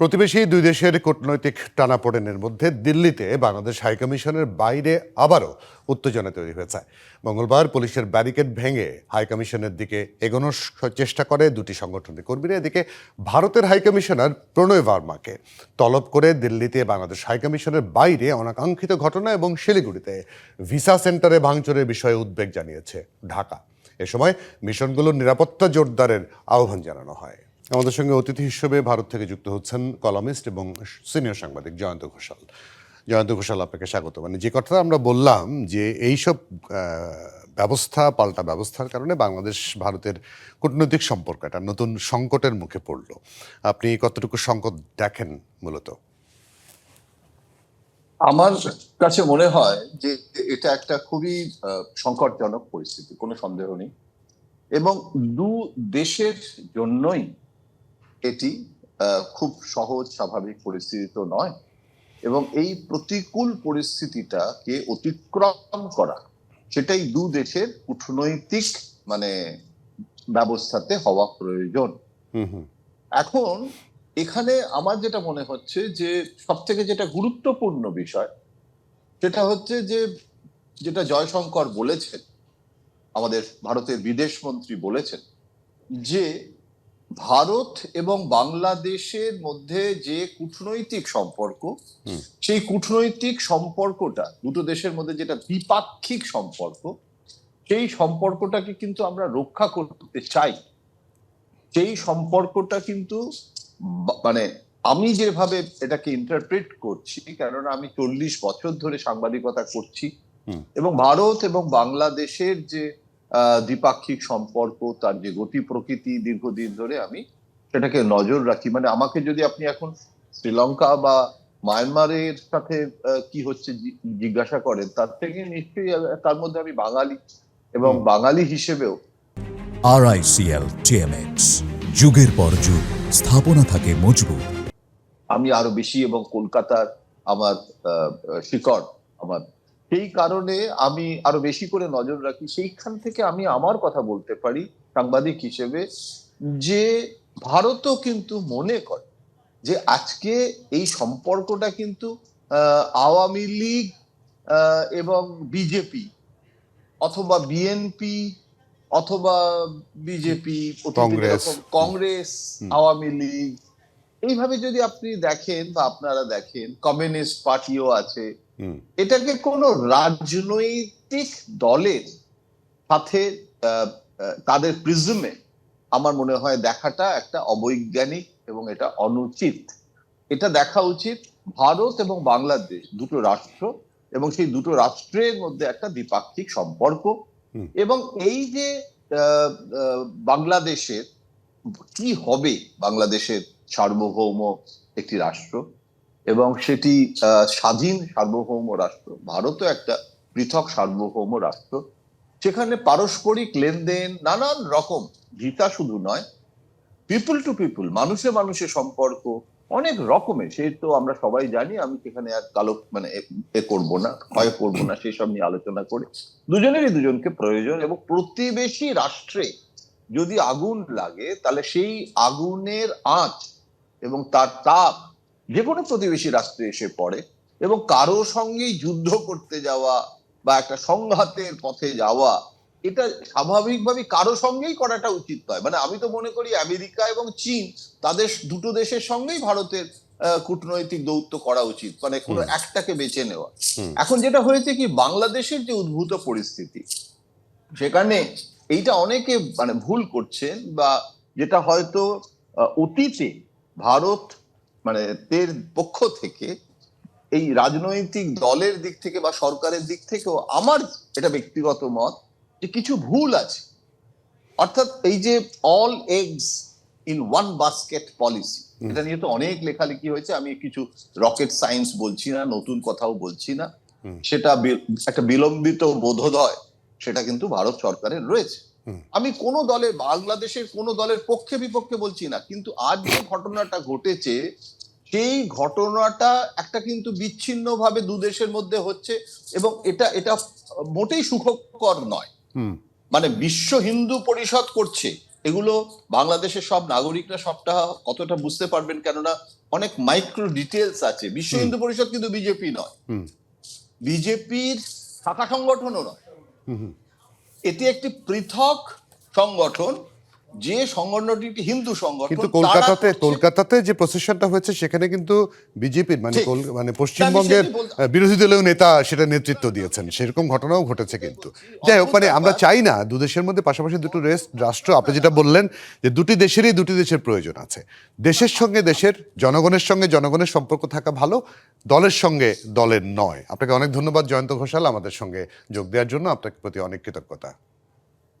প্রতিবেশী দুই দেশের কূটনৈতিক টানাপোড়েনের মধ্যে দিল্লিতে বাংলাদেশ হাইকমিশনের বাইরে আবারও উত্তেজনা তৈরি হয়েছে। মঙ্গলবার পুলিশের ব্যারিকেড ভেঙে হাইকমিশনের দিকে এগোনোর চেষ্টা করে দুটি সংগঠনের কর্মীরা। এদিকে ভারতের হাইকমিশনার প্রণয় ভার্মাকে তলব করে দিল্লিতে বাংলাদেশ হাইকমিশনের বাইরে অনাকাঙ্ক্ষিত ঘটনা এবং শিলিগুড়িতে ভিসা সেন্টারে ভাঙচুরের বিষয়ে উদ্বেগ জানিয়েছে ঢাকা। এ সময় মিশনগুলোর নিরাপত্তা জোরদারের আহ্বান জানানো হয়। আমাদের সঙ্গে অতিথি হিসেবে ভারত থেকে যুক্ত হচ্ছেন কলামিস্ট এবং সিনিয়র সাংবাদিক জয়ন্ত ঘোষাল। জয়ন্ত ঘোষাল, আপনাকে স্বাগত। মানে যে কথাটা আমরা বললাম যে এইসব ব্যবস্থা, পাল্টা ব্যবস্থার কারণে বাংলাদেশ, ভারতের কূটনৈতিক সম্পর্ক একটা নতুন সংকটের মুখে পড়ল। আপনি কতটুকু সংকট দেখেন মূলত? আমার কাছে মনে হয় যে এটা একটা খুবই সংকটজনক পরিস্থিতি, কোনো সন্দেহ নেই। এবং দু দেশের জন্যই এটি খুব সহজ স্বাভাবিক পরিস্থিতি তো নয়। এবং এই প্রতিকূল পরিস্থিতিটাকে অতিক্রম করা সেটাই দু দেশের কূটনৈতিক মানে ব্যবস্থাতে হওয়া প্রয়োজন। এখন এখানে আমার যেটা মনে হচ্ছে যে সব থেকে যেটা গুরুত্বপূর্ণ বিষয় সেটা হচ্ছে যে যেটা জয়শঙ্কর বলেছেন আমাদের ভারতের বিদেশ মন্ত্রী বলেছেন যে ভারত এবং বাংলাদেশের মধ্যে যে কূটনৈতিক সম্পর্ক সেই কূটনৈতিক সম্পর্কটা দুটো দেশের মধ্যে যেটা দ্বিপাক্ষিক সম্পর্ক সেই সম্পর্কটাকে কিন্তু আমরা রক্ষা করতে চাই। সেই সম্পর্কটা কিন্তু মানে আমি যেভাবে এটাকে ইন্টারপ্রেট করছি কেননা আমি চল্লিশ বছর ধরে সাংবাদিকতা করছি এবং ভারত এবং বাংলাদেশের যে দ্বিপাক্ষিক সম্পর্ক তার যে গতি প্রকৃতি দীর্ঘদিন ধরে আমি সেটাকে নজর রাখি। মানে আমাকে যদি আপনি এখন শ্রীলঙ্কা বা মায়ানমারের সাথে কি হচ্ছে জিজ্ঞাসা করেন তার থেকে নিশ্চয়ই তার মধ্যে আমি বাঙালি এবং বাঙালি হিসেবেও আরআইসিএল টিএমএক্স যুগের পর যুগ স্থাপনা থাকে মজবুত। আমি আরও বেশি এবং কলকাতার আমার শিকড় আমার সেই কারণে আমি আরও বেশি করে নজর রাখি। সেইখান থেকে আমি আমার কথা বলতে পারি সাংবাদিক হিসেবে যে ভারতও কিন্তু মনে করে যে আজকে এই সম্পর্কটা কিন্তু আওয়ামী লীগ এবং বিজেপি অথবা বিএনপি অথবা বিজেপি কংগ্রেস। কংগ্রেস আওয়ামী লীগ। এইভাবে যদি আপনি দেখেন বা আপনারা দেখেন কমিউনিস্ট পার্টিও আছে এটাকে কোনো রাজনৈতিক দলের সাথে তাদের প্রিজমে আমার মনে হয় দেখাটা একটা অবৈজ্ঞানিক এবং এটা অনুচিত। এটা দেখা উচিত ভারত এবং বাংলাদেশ দুটো রাষ্ট্র এবং সেই দুটো রাষ্ট্রের মধ্যে একটা দ্বিপাক্ষিক সম্পর্ক এবং এই যে বাংলাদেশের কি হবে বাংলাদেশের সার্বভৌম একটি রাষ্ট্র এবং সেটি স্বাধীন সার্বভৌম রাষ্ট্র। ভারতও একটা পৃথক সার্বভৌম রাষ্ট্র। সেখানে পারস্পরিক লেনদেন, নানান রকম ভিতা শুধু নয় পিপল টু পিপল মানুষে মানুষের সম্পর্ক, অনেক রকমের সে তো আমরা সবাই জানি, আমি সেখানে আর কালো মানে এ- করব না ক্ষয় করব না সেসব নিয়ে আলোচনা করে। দুজনেরই দুজনকে প্রয়োজন এবং প্রতিবেশী রাষ্ট্রে যদি আগুন লাগে, তাহলে সেই আগুনের আঁচ এবং তার তাপ যে কোনো প্রতিবেশী রাষ্ট্রে এসে পড়ে এবং কারও সঙ্গেই যুদ্ধ করতে যাওয়া বা একটা সংঘাতের পথে যাওয়া এটা স্বাভাবিকভাবে কারও সঙ্গেই করাটা উচিত নয়। মানে আমি তো মনে করি আমেরিকা এবং চীন তাদের দুটো দেশের সঙ্গেই ভারতের কূটনৈতিক দৌত্য করা উচিত। মানে কোনো একটাকে বেছে নেওয়া। এখন যেটা হয়েছে কি বাংলাদেশের যে উদ্ভূত পরিস্থিতি সেখানে এইটা অনেকে মানে ভুল করছেন বা যেটা হয়তো অতীতে ভারত মানে এর পক্ষ থেকে এই রাজনৈতিক দলের দিক থেকে বা সরকারের দিক থেকেও আমার এটা ব্যক্তিগত মত যে কিছু ভুল আছে। অর্থাৎ এই যে all eggs in one basket policy এটা নিয়ে তো অনেক লেখালেখি হয়েছে। আমি কিছু রকেট সায়েন্স বলছি না নতুন কথাও বলছি না। সেটা একটা বিলম্বিত বোধোদয় সেটা কিন্তু ভারত সরকারের রয়েছে। আমি কোন দলের বাংলাদেশের কোন দলের পক্ষে বিপক্ষে বলছি না কিন্তু আজ যে ঘটনাটা ঘটেছে সেই ঘটনাটা একটা কিন্তু বিচ্ছিন্ন ভাবে দু দেশের মধ্যে হচ্ছে এবং এটা এটা মোটেই সুখকর নয়। হুম। মানে বিশ্ব হিন্দু পরিষদ করছে এগুলো বাংলাদেশের সব নাগরিকরা সবটা কতটা বুঝতে পারবেন কেননা অনেক মাইক্রো ডিটেলস আছে। বিশ্ব হিন্দু পরিষদ কিন্তু বিজেপি নয়। হুম। বিজেপির শাখা সংগঠনও নয়। এটি একটি পৃথক সংগঠন যে সংগঠনটি একটি হিন্দু সংগঠন কিন্তু কলকাতাতে কলকাতাতে যে প্রসেশনটা হয়েছে সেখানে কিন্তু বিজেপির মানে মানে পশ্চিমবঙ্গের বিরোধী দলীয় নেতা সেটা নেতৃত্ব দিয়েছেন। সেরকম ঘটনাও ঘটেছে কিন্তু। যাই হোক মানে আমরা চাই না দু দেশের মধ্যে পাশাপাশি দুটো রেস রাষ্ট্র আপনি যেটা বললেন যে দুটি দেশেরই দুটি দেশের প্রয়োজন আছে। দেশের সঙ্গে দেশের জনগণের সঙ্গে জনগণের সম্পর্ক থাকা ভালো দলের সঙ্গে দলের নয়। আপনাকে অনেক ধন্যবাদ জয়ন্ত ঘোষাল আমাদের সঙ্গে যোগ দেওয়ার জন্য। আপনাকে প্রতি অনেক কৃতজ্ঞতা।